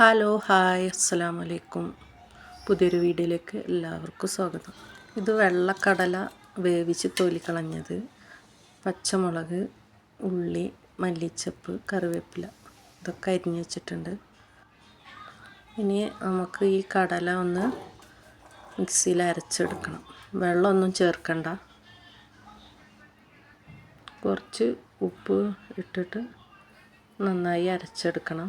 Hello hi അസ്സാം വലൈക്കും പുതിയൊരു വീഡിയോയിലേക്ക് എല്ലാവർക്കും സ്വാഗതം. ഇത് വെള്ളക്കടല വേവിച്ച് തൊലി കളഞ്ഞത് പച്ചമുളക് ഉള്ളി മല്ലിച്ചപ്പ് കറിവേപ്പില ഇതൊക്കെ അരിഞ്ഞ് വെച്ചിട്ടുണ്ട്. ഇനി നമുക്ക് ഈ കടല ഒന്ന് മിക്സിയിൽ അരച്ചെടുക്കണം. വെള്ളമൊന്നും ചേർക്കണ്ട. കുറച്ച് ഉപ്പ് ഇട്ടിട്ട് നന്നായി അരച്ചെടുക്കണം.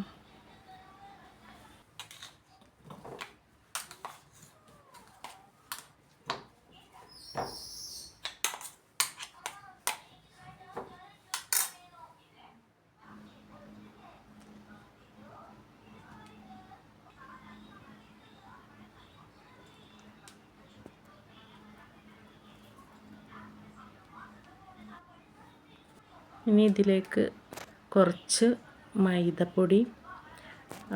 ഇനി ഇതിലേക്ക് കുറച്ച് മൈദപ്പൊടി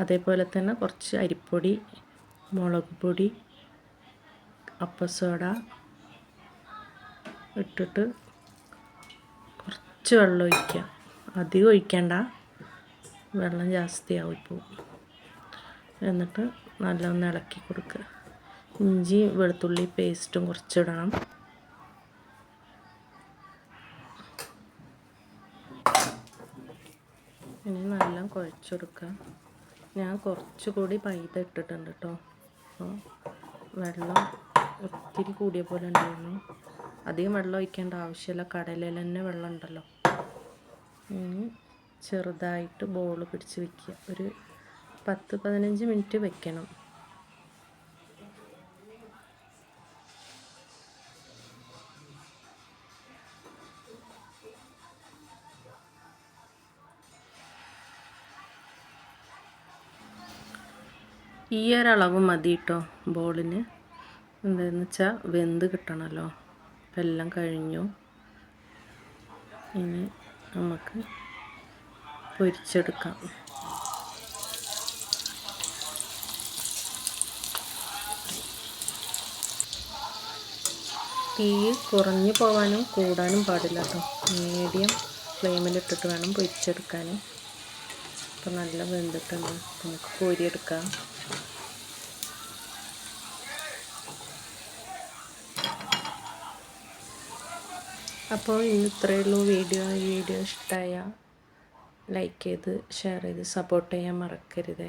അതേപോലെ തന്നെ കുറച്ച് അരിപ്പൊടി മുളക് പൊടി അപ്പസോഡ ഇട്ടിട്ട് കുറച്ച് വെള്ളം ഒഴിക്കുക. അധികം ഒഴിക്കണ്ട. വെള്ളം ജാസ്തിയാവും ഇപ്പോൾ എന്നിട്ട് നല്ലൊന്ന് ഇളക്കി കൊടുക്കുക. ഇഞ്ചി വെളുത്തുള്ളി പേസ്റ്റും കുറച്ചിടണം. ഇനി നല്ല കുഴച്ചെടുക്കാം. ഞാൻ കുറച്ചുകൂടി പൈത ഇട്ടിട്ടുണ്ട് കേട്ടോ അപ്പോൾ വെള്ളം ഒത്തിരി കൂടിയ പോലെ ഉണ്ടായിരുന്നു. അധികം വെള്ളം ഒഴിക്കേണ്ട ആവശ്യമില്ല. കടലിൽ തന്നെ വെള്ളം ഉണ്ടല്ലോ. ഇനി ചെറുതായിട്ട് ബോൾ പിടിച്ച് വെക്കുക. ഒരു പത്ത് പതിനഞ്ച് മിനിറ്റ് വെക്കണം. ഈ ഒരളവ് മതി കേട്ടോ ബോളിന്? എന്താണെന്ന് വെച്ചാൽ വെന്ത് കിട്ടണമല്ലോ അപ്പം എല്ലാം കഴിഞ്ഞു. ഇനി നമുക്ക് പൊരിച്ചെടുക്കാം. തീ കുറഞ്ഞു പോകാനും കൂടാനും പാടില്ല കേട്ടോ. മീഡിയം ഫ്ലെയിമിലിട്ടിട്ട് വേണം പൊരിച്ചെടുക്കാൻ അപ്പം നല്ല വെന്തിട്ടുണ്ട്. നമുക്ക് കോരിയെടുക്കാം. അപ്പോൾ ഇത്രയേ ഉള്ളൂ. വീഡിയോ ഈ വീഡിയോ ഇഷ്ടമായ ലൈക്ക് ചെയ്ത് ഷെയർ ചെയ്ത് സപ്പോർട്ട് ചെയ്യാൻ മറക്കരുതേ.